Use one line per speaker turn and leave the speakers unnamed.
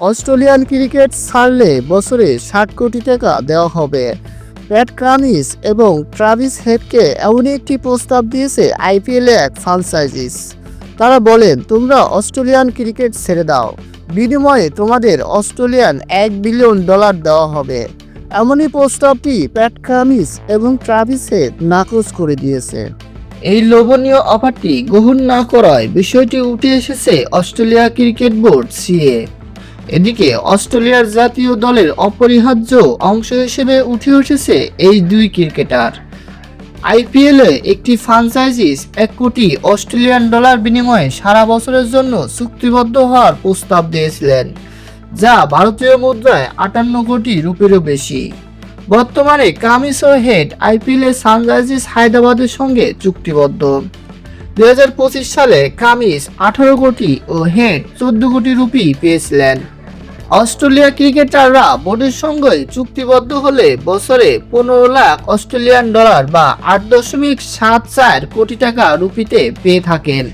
Australian cricket ছাড়লে বছরে ষাট কোটি টাকা দেওয়া হবে। প্যাট কামিস এবং ট্রাভিস হেডকে এমনই একটি প্রস্তাব দিয়েছে আইপিএল এক ফ্রাঞ্চাইজিস। তারা বলেন, তোমরা অস্ট্রেলিয়ান ক্রিকেট ছেড়ে দাও। বিনিময়ে তোমাদের অস্ট্রেলিয়ান এক বিলিয়ন ডলার দেওয়া হবে। এমনই প্রস্তাবটি প্যাট কামিস এবং ট্রাভিস হেড নাকচ করে দিয়েছে। এই লোভনীয় অফারটি গ্রহণ না করায় বিষয়টি উঠে এসেছে অস্ট্রেলিয়া ক্রিকেট বোর্ড সিএ। এদিকে অস্ট্রেলিয়ার জাতীয় দলের অপরিহার্য অংশ হিসেবে উঠে উঠেছে এই দুই ক্রিকেটার। আইপিএলে একটি ফ্রাঞ্চাইজিস এক কোটি অস্ট্রেলিয়ান ডলার বিনিময়ে সারা বছরের জন্য চুক্তিবদ্ধ হওয়ার প্রস্তাব দিয়েছিলেন, যা ভারতীয় মুদ্রায় আটান্ন কোটি রুপিরও বেশি। বর্তমানে কামিস ও হেড আইপিএলে সানরাইজার্স হায়দ্রাবাদের সঙ্গে চুক্তিবদ্ধ। দুই হাজার পঁচিশ সালে কামিস আঠারো কোটি ও হেড চোদ্দ কোটি রুপি পেয়েছিলেন। অস্ট্রেলিয়া ক্রিকেটাররা বোর্ডের সঙ্গে চুক্তিবদ্ধ হলে বছরে পনেরো লাখ অস্ট্রেলিয়ান ডলার বা আট দশমিক সাত চার কোটি টাকা রুপিতে পেয়ে থাকেন।